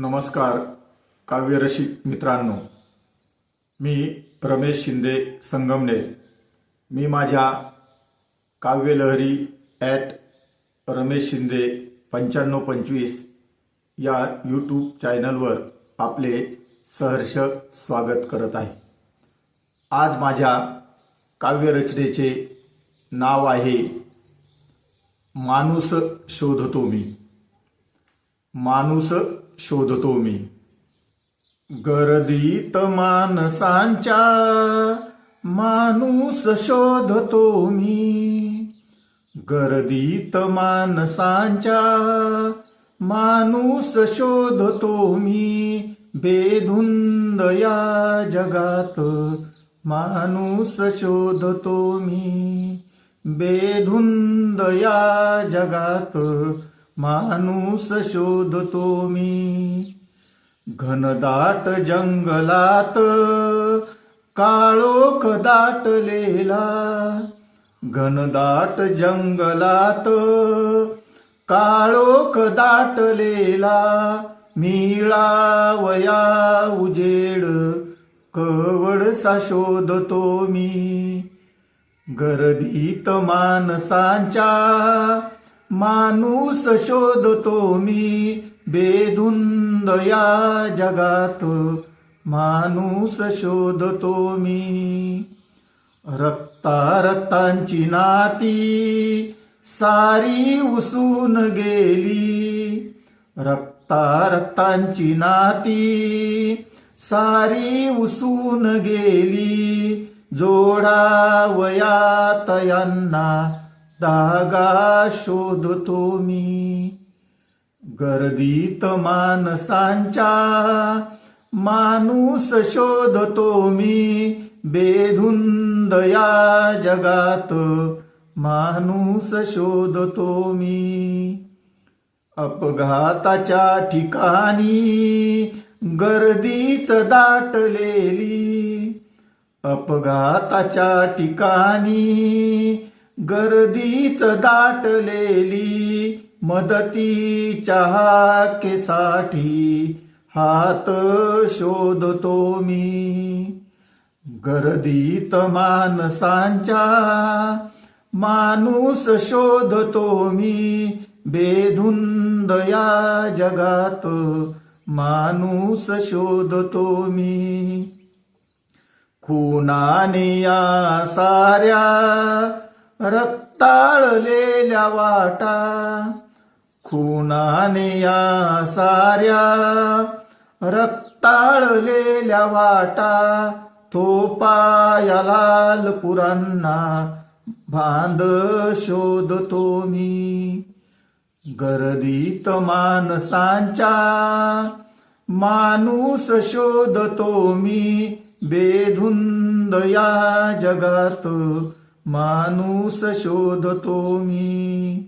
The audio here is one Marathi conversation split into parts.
नमस्कार काव्यरसिक मित्रांनो. मी रमेश शिंदे संगमनेर. मी माझ्या काव्यलहरी ॲट रमेश शिंदे पंच्याण्णव पंचवीस या यूट्यूब चॅनलवर आपले सहर्ष स्वागत करत आहे. आज माझ्या काव्यरचनेचे नाव आहे माणूस शोधतो मी. माणूस शोधतो मी. गर्दीत माणसांच्या माणूस शोधतो मी. गर्दीत माणसांच्या माणूस शोधतो मी. बेधुंद या जगात माणूस शोधतो मी. बेधुंद या जगात माणूस शोधतो मी. घनदाट जंगलात काळोख दाटलेला. घनदाट जंगलात काळोख दाटलेला. मिळावया उजेड कवडसा शोधतो मी. गर्दीत माणसांच्या माणूस शोधतो मी बेधुंद या जगात. माणूस शोधतो मी. रक्ता रक्तांची नाती सारी उसून गेली. रक्ता रक्तांची नाती सारी उसून गेली. जोडावयात यांना धागा शोधतो मी. गर्दीत माणसांच्या माणूस शोधतो मी. बेधुंद या जगात माणूस शोधतो मी. अपघाताच्या ठिकाणी गर्दीच दाटलेली. अपघाताच्या ठिकाणी गर्दीच दाटलेली मदतीच्या हाकेसाठी हात शोधतो मी. गर्दीत माणसांच्या माणूस शोधतो मी. बेधुंद या जगात माणूस शोधतो मी. खुनाने या साऱ्या रक्ताळलेल्या वाटा खुनाने या साऱ्या. रक्ताळलेल्या वाटा तो पाया लाल पुरांना बांध शोधतो मी. गर्दीत माणसांच्या माणूस शोधतो मी. बेधुंद या जगात माणूस शोधतो मी.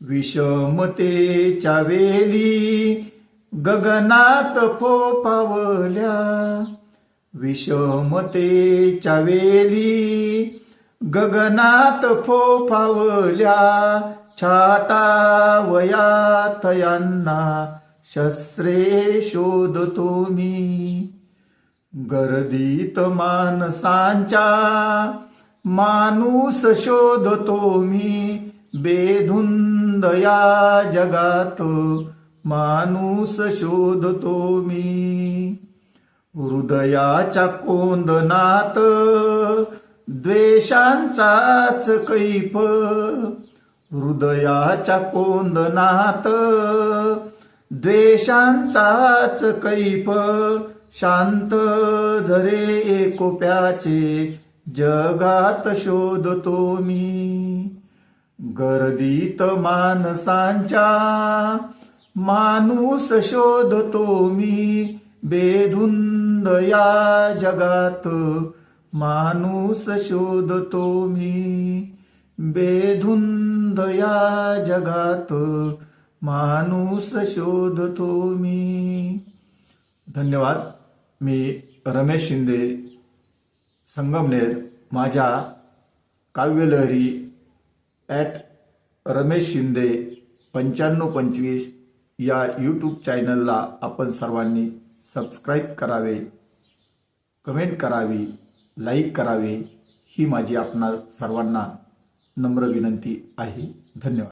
विषमतेच्या वेली गगनात फोपावल्या विषमतेच्या वेली गगनात फोफावल्या. छाटा वयात यांना शस्त्रे शोधतो मी. गर्दीत माणसांच्या माणूस शोधतो मी बेधुंद या जगात. माणूस शोधतो मी. हृदयाच्या कोंदनात द्वेषांचाच कैफ हृदयाच्या कोंदनात द्वेषांचाच कैफ शांत झरे एकोप्याचे जगात शोधतो मी. गर्दीत माणसांच्या माणूस शोधतो मी. बेधुंद या जगात माणूस शोधतो मी. बेधुंद या जगात माणूस शोधतो मी. धन्यवाद. मी रमेश शिंदे संगमनेर माझ्या काव्यलहरी ॲट रमेश शिंदे पंच्याण्णव पंचवीस या यूट्यूब चॅनलला आपण सर्वांनी सबस्क्राईब करावे कमेंट करावी लाईक करावे ही माझी आपणा सर्वांना नम्र विनंती आहे. धन्यवाद.